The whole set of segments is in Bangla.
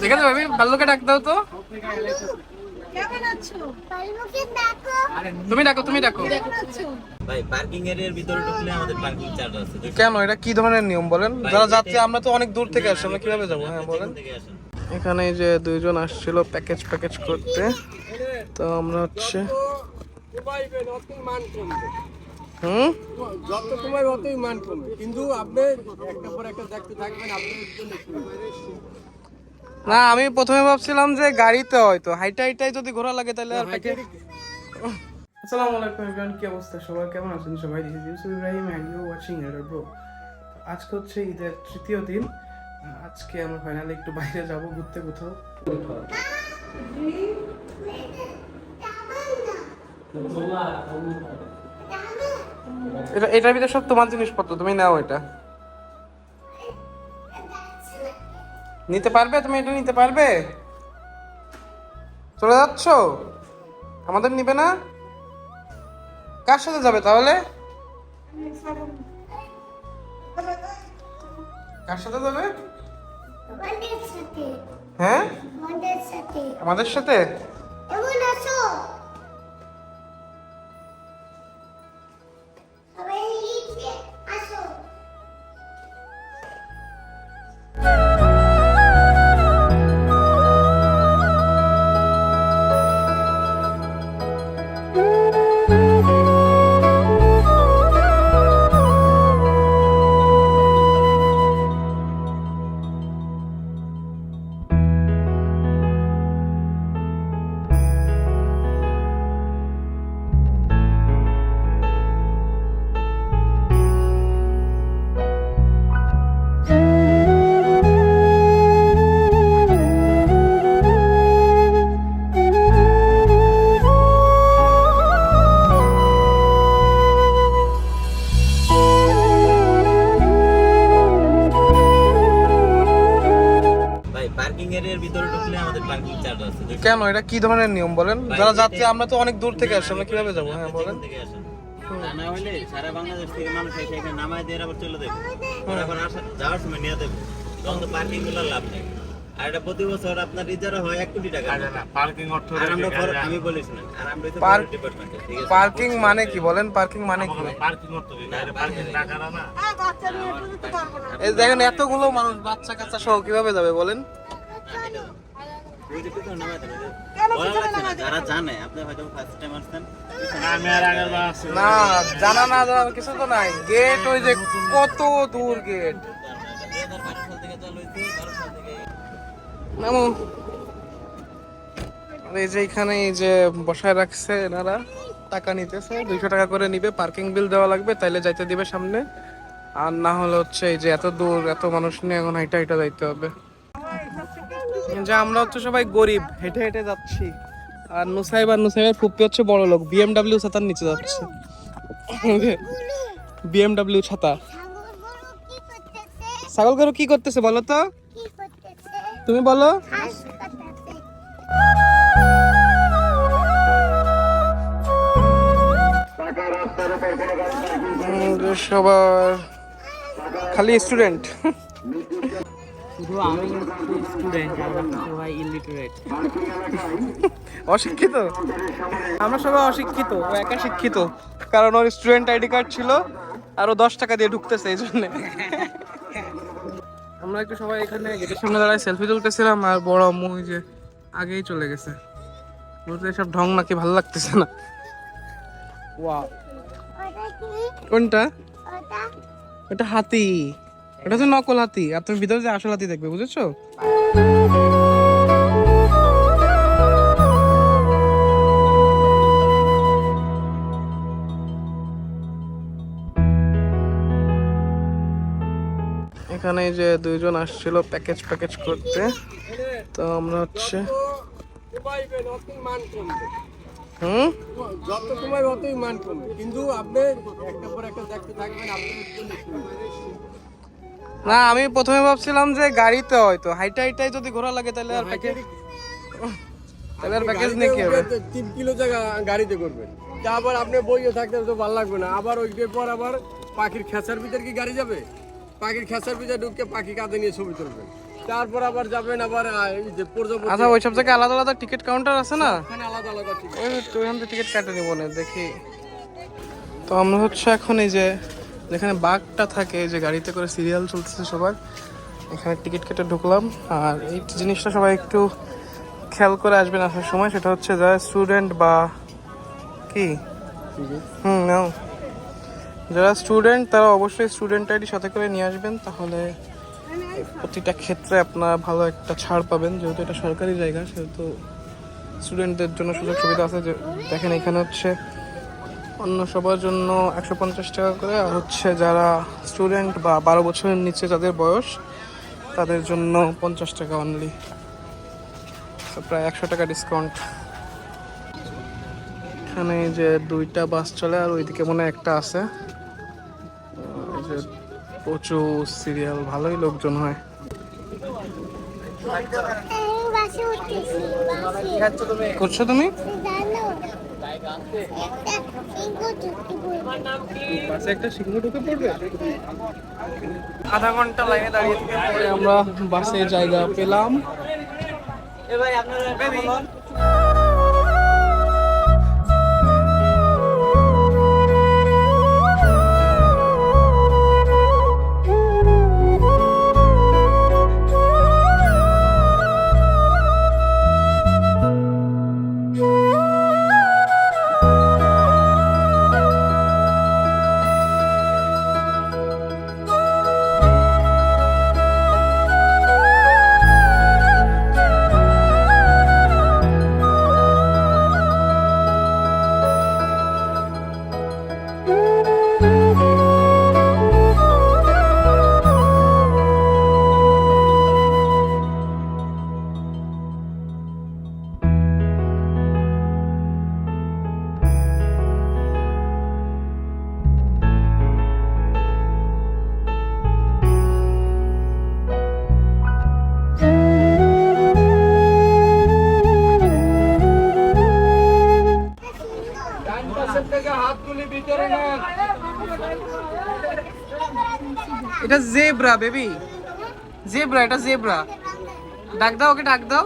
দেখে ভাবি বাল্লুকে ডাক দাও তো। তুমি ডাকো তুমি ডাকো। ভাই পার্কিং এরিয়ার ভিতরে ঢুকলে আমাদের পার্কিং চার্জ আছে কেন? এটা কি ধরনের নিয়ম বলেন? যারা যাচ্ছে আমরা তো অনেক দূর থেকে আসছি আমরা কীভাবে যাব? হ্যাঁ বলেন। এখানে যে দুইজন আসছিল প্যাকেজ প্যাকেজ করতে। তো আমরা হচ্ছে হুম? যত সময় অতই মান কমবে। কিন্তু আপনি একটা পর একটা দেখতে থাকবেন আপনার জন্য না আমি প্রথমে ভাবছিলাম যে গাড়িতে হয়তো। হাইটা হাইটাই যদি ঘোরা লাগে তাহলে আর আসসালামু আলাইকুম এভরিওয়ান কি অবস্থা? সবাই কেমন আছেন? সবাই this is Yusuf Ibrahim and you watching এর ব্রো আজকে হচ্ছে ঈদের তৃতীয় দিন। আজকে আমরা ফাইনালি একটু বাইরে যাব ঘুরতে কোথাও। এটা এটার ভিতরে সব তোমার জিনিসপত্র তুমি নাও এটা। নিতে পারবে? তুমি এটা নিতে পারবে? চলে যাচ্ছ? আমাদের নিবে না? কার সাথে যাবে তাহলে? কার সাথে যাবে? হ্যাঁ? আমাদের সাথে। আমাদের সাথে? এটা কি ধরনের নিয়ম বলেন? যারা যাচ্ছে আমরা তো অনেক দূর থেকে আসছি আমরা কীভাবে যাব? হ্যাঁ বলেন। থেকে আসেন তা না হলে সারা বাংলাদেশ থেকে মানুষ এসে এখানে নামায় দিয়ে আবার চলে দেবে আর যাওয়ার সময় নিয়ে দেবে তখন তো পার্কিংগুলো লাভ নেই। আর এটা প্রতি বছর আপনার রিজার্ভ হয় এক কোটি টাকা। পার্কিং অর্থ আর আমরা ফর- আমি বলি শুনেন আর আমরা তো Park- ডিপার্টমেন্টে ঠিক আছে? পার্কিং মানে কি বলেন? পার্কিং মানে কি? পার্কিং অর্থ পার্কিং টাকা না আর বাচ্চা নিয়ে বুঝতে পারব না। এই দেখেন এতগুলো মানুষ বাচ্চা কাচ্চা সহ কীভাবে যাবে বলেন? যারা জানে আপনি হয়তো ফার্স্ট টাইম আসছেন। আমি আর আগের বার আসছি না। জানা না জানা কিছু তো নাই। গেট ওই যে কত দূর গেট নামো এই যে এখানে এই যে বসায় রাখছে এনারা টাকা নিতেছে দুইশো টাকা করে নিবে পার্কিং বিল দেওয়া লাগবে তাইলে যাইতে দিবে সামনে। আর না হলে হচ্ছে এই যে এত দূর এত মানুষ নিয়ে এখন হাইটা হাইটা যাইতে হবে। যে আমরা হচ্ছে সবাই গরিব, হেঁটে হেঁটে যাচ্ছি। আর নুসাইব আর নুসাইবের ফুপ্পি হচ্ছে বড় লোক বিএমডাব্লিউ ছাতার নিচে যাচ্ছে। বিএমডাব্লিউ ছাতা। ছাগল গরু কি করতেছে বলো তো? তুমি বলো। সবার খালি স্টুডেন্ট শুধু আমি স্টুডেন্ট আর সবাই ইলিটারেট অশিক্ষিত? আমরা সবাই অশিক্ষিত ও একা শিক্ষিত। কারণ ওর স্টুডেন্ট আইডি কার্ড ছিল আর ও দশ টাকা দিয়ে ঢুকতেছে এই জন্য। আমরা একটু সবাই এখানে গেটের সামনে দাঁড়ায় সেলফি তুলতেছিলাম আর বড় আম্মু যে আগেই চলে গেছে। বলতে সব ঢং নাকি ভালো লাগতেছে না? ওয়া কোনটা? ওটা? ওটা হাতি। ওটা হচ্ছে নকল হাতি। আর তুমি ভিতরে যে আসল হাতি দেখবে, বুঝেছ? এখানে যে দুইজন আসছিল প্যাকেজ প্যাকেজ করতে। তো আমরা হচ্ছে হুম? যত সময় অতই মান কিন্তু আপনি একটা পর একটা দেখতে থাকবেন জন্য না আমি প্রথমে ভাবছিলাম যে গাড়িতে হয়তো। হাইটা হাইটাই যদি ঘোরা লাগে তাহলে আর প্যাকেজ তাহলে আর প্যাকেজ নেই কি হবে? তিন কিলো জায়গা গাড়িতে করবেন তা আবার আপনি বইয়ে থাকতে তো ভালো লাগবে না। আবার ওই পর আবার পাখির খেঁচার ভিতর কি গাড়ি যাবে? পাখির খেঁচার ভিতরে ঢুকে পাখি কাঁধে নিয়ে ছবি তুলবেন। তারপর আবার যাবেন আবার এই যে প্রজাপতি আচ্ছা ওইসব জায়গায় আলাদা আলাদা টিকিট কাউন্টার আছে না? ওখানে আলাদা আলাদা টিকিট ওই তো টিকিট কাটে নিব না দেখি। তো আমরা হচ্ছে এখন এই যে যেখানে বাঘটা থাকে যে গাড়িতে করে সিরিয়াল চলতেছে সবার। এখানে টিকিট কেটে ঢুকলাম। আর এই জিনিসটা সবাই একটু খেয়াল করে আসবেন আসার সময়। সেটা হচ্ছে যারা স্টুডেন্ট বা কি? হুম, নাও। যারা স্টুডেন্ট তারা অবশ্যই স্টুডেন্ট আইডি সাথে করে নিয়ে আসবেন। তাহলে প্রতিটা ক্ষেত্রে আপনারা ভালো একটা ছাড় পাবেন। যেহেতু এটা সরকারি জায়গা, সেহেতু স্টুডেন্টদের জন্য সুযোগ সুবিধা আছে যে দেখেন এখানে হচ্ছে অন্য সবার জন্য একশো পঞ্চাশ টাকা করে। আর হচ্ছে যারা স্টুডেন্ট বা বারো বছরের নিচে যাদের বয়স তাদের জন্য পঞ্চাশ টাকা অনলি প্রায় একশো টাকা ডিসকাউন্ট এখানে যে দুইটা বাস চলে আর ওইদিকে মনে হয় একটা আছে। যে প্রচুর সিরিয়াল ভালোই লোকজন হয়। করছ তুমি জানো একটা সিংহ চুক্তি করব বাসে একটা সিংহ ঢুকে পড়বে? আধা ঘণ্টা লাইনে দাঁড়িয়ে থেকে পরে আমরা বাসে জায়গা পেলাম। ডান এটা জেব্রা বেবি জেব্রা এটা জেব্রা ডাক দাও ওকে ডাক দাও।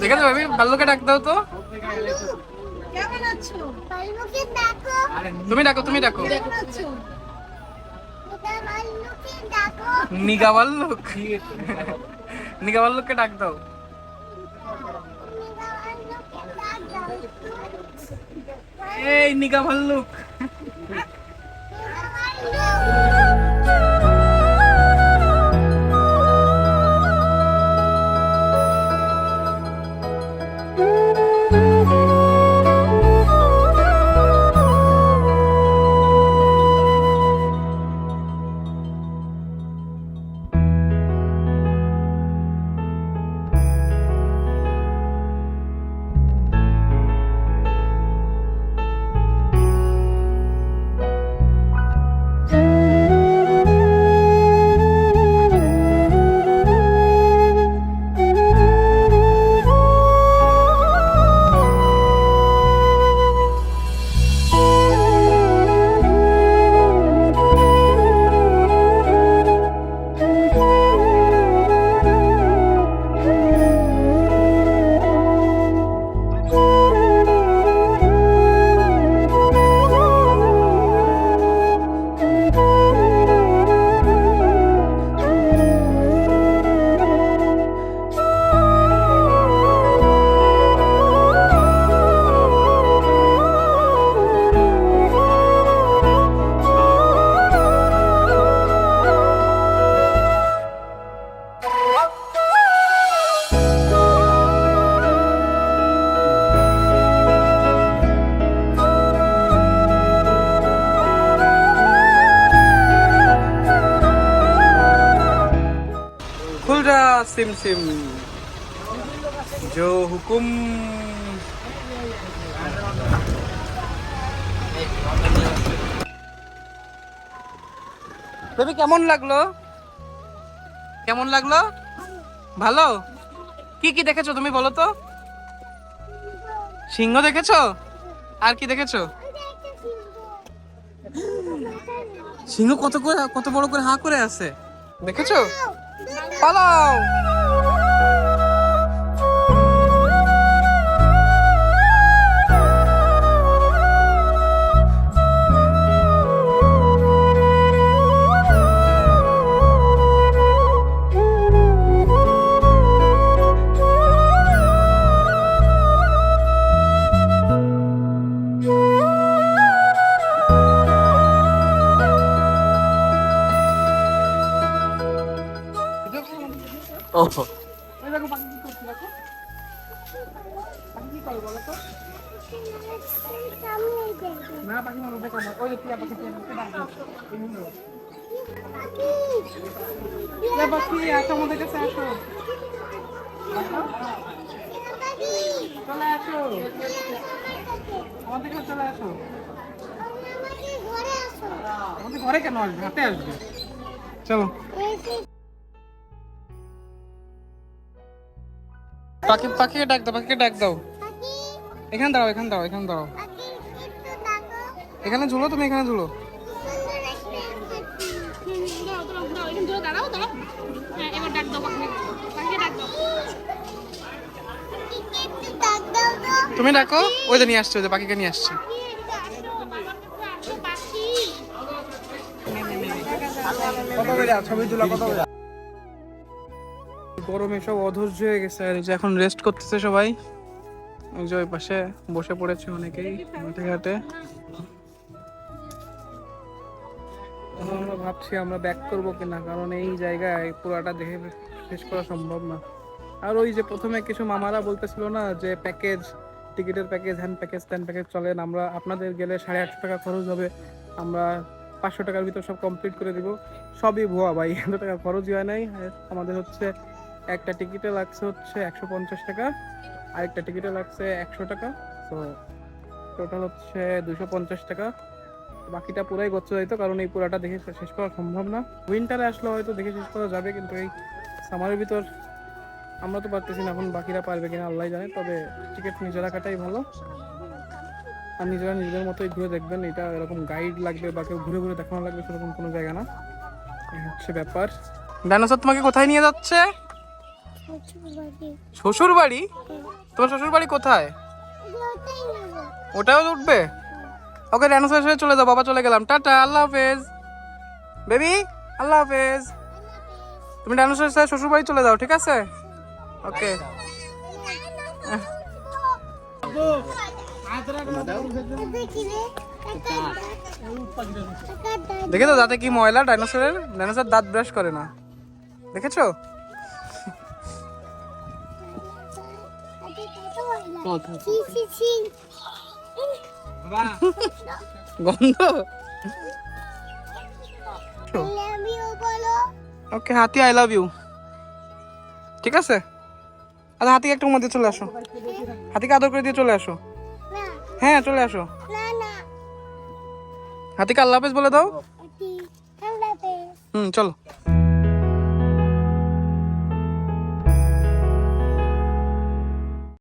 দেখে তো বেবি ভাল্লুকে ডাক দাও তো। তুমি ডাকো তুমি ডাকো। নিগা ভাল্লুক নিগা ভাল্লুককে ডাক দাও। এই নিগা ভাল্লুক सिम सिम जो हुकुम বেবি কেমন লাগলো কেমন লাগলো ভালো কি কি দেখেছো তুমি বলো তো সিংহ দেখেছো আর কি দেখেছো সিংহ কত করে কত বড় করে হা করে আছে দেখেছো পালাও চলে আসো। আমাদের চলে আসো আমাদের ঘরে কেন আসবে? হাতে আসবে। চলো। পাখি পাখিকে ডাক দাও পাখিকে ডাক দাও। এখানে দাঁড়াও এখানে দাঁড়াও এখানে দাঁড়াও। পাখি একটু ডাকো এখানে ঝুলো তুমি এখানে ঝুলো সুন্দর একটা পাখি পাখিকে একটু ডাক দাও তো তুমি ডাকো, ওই নিয়ে আসছে, ওই যে পাখিকে নিয়ে আসছে। গরমে সব অধৈর্য হয়ে গেছে, আর যে এখন রেস্ট করতেছে সবাই। ওই যে ওই পাশে বসে পড়েছে অনেকেই, মাঠে ঘাটে। আমরা ভাবছি আমরা ব্যাক করব কিনা, কারণ এই জায়গায় পুরাটা দেখে শেষ করা সম্ভব না। আর ওই যে প্রথমে কিছু মামারা বলতেছিল না যে প্যাকেজ টিকিটের প্যাকেজ হ্যান্ড প্যাকেজ ত্যান প্যাকেজ চলেন, আমরা আপনাদের গেলে সাড়ে আটশো টাকা খরচ হবে। আমরা পাঁচশো টাকার ভিতর সব কমপ্লিট করে দিব। সবই ভুয়া ভাই, এত টাকা খরচই হয় নাই। আমাদের হচ্ছে একটা টিকিটে লাগছে হচ্ছে একশো পঞ্চাশ টাকা, আরেকটা টিকিটে লাগছে একশো টাকা। তো টোটাল হচ্ছে দুশো পঞ্চাশ টাকা। বাকিটা পুরাই গচ্ছ যাইতো কারণ এই পুরাটা দেখে শেষ করা সম্ভব না। উইন্টারে আসলে হয়তো দেখে শেষ করা যাবে, কিন্তু এই সামারের ভিতর আমরা তো পারতেছি না, এখন বাকিরা পারবে কিনা আল্লাহ জানে, তবে টিকিট নিজেরা কাটাই ভালো। আর নিজেরা নিজেদের মতোই ঘুরে দেখবেন, এটা এরকম গাইড লাগবে বা কেউ ঘুরে ঘুরে দেখানো লাগবে, সেরকম কোনো জায়গা না। এই হচ্ছে ব্যাপার। ডাইনোসর তোমাকে কোথায় নিয়ে যাচ্ছে? শ্বশুর বাড়ি তোমার শ্বশুর বাড়ি কোথায়? ওটাও উঠবে? ওকে, ডাইনোসরের সাথে চলে যাও, বাবা চলে গেলাম। টাটা, আল্লাহ হাফেজ। বেবি, আল্লাহ হাফেজ। তুমি ডাইনোসরের সাথে শ্বশুর বাড়ি চলে যাও, ঠিক আছে? ওকে দেখে তো দাঁতে কি ময়লা? ডাইনোসরের? ডাইনোসর দাঁত ব্রাশ করে না। দেখেছ? গন্ধ? ওকে হাতি আই লাভ ইউ ঠিক আছে? আচ্ছা হাতিকে একটু মধ্যে চলে আসো। হাতিকে আদর করে দিয়ে চলে আসো। হ্যাঁ চলে আসো। হাতিকে আল্লাহ হাফেজ বলে দাও। হুম চলো।